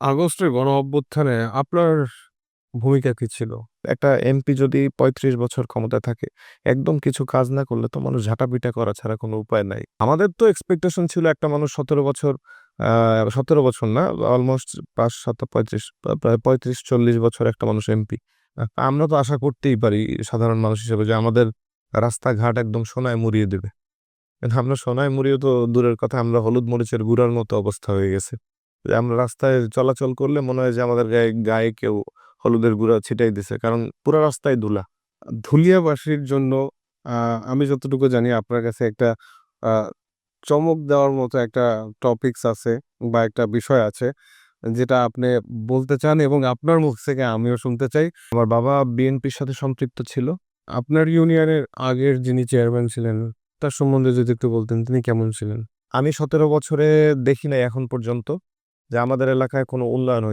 আগস্টের গণ অভ্যুত্থানে আপনার ভূমিকা কি ছিল? একটা এমপি যদি ৩৫ বছর ক্ষমতায় থাকে, একদম কিছু কাজ না করলে তো মানুষ ঝাঁটাপিটা করা ছাড়া কোনো উপায় নাই। আমাদের তো এক্সপেকটেশন ছিল একটা মানুষ ১৭ বছর ১৭ বছর না অলমোস্ট ৫, ৭, ৩৫ প্রা প্রায় ৩৫-৪০ বছর একটা মানুষ এমপি। আমরা তো আশা করতেই পারি সাধারণ মানুষ হিসেবে যে আমাদের রাস্তাঘাট একদম সোনায় মুড়িয়ে দেবে। আমরা সোনায় মুড়িয়ে তো দূরের কথা আমরা হলুদ মরিচের গুঁড়ার মতো অবস্থা হয়ে গেছে। যে আমরা রাস্তায় চলাচল করলে মনে হয় যে আমাদের গায়ে গায়ে কেউ হলুদের গুঁড়া ছিটাই দিছে। কারণ পুরা রাস্তায় ধুলা। ধুলিয়াবাসীর জন্য আমি যতটুকু জানি আপনার কাছে একটা চমক দেওয়ার মতো একটা টপিকস আছে বা একটা বিষয় আছে যেটা আপনি বলতে চান এবং আপনার মুখ থেকে আমিও শুনতে চাই। আমার বাবা বিএনপির সাথে সম্পৃক্ত ছিল। আপনার ইউনিয়নের আগের যিনি চেয়ারম্যান ছিলেন, তার সম্বন্ধে যদি একটু বলতেন তিনি কেমন ছিলেন? আমি ১৭ বছরে দেখি নাই এখন পর্যন্ত যে আমাদের এলাকায় কোনো উন্নয়ন হইছে।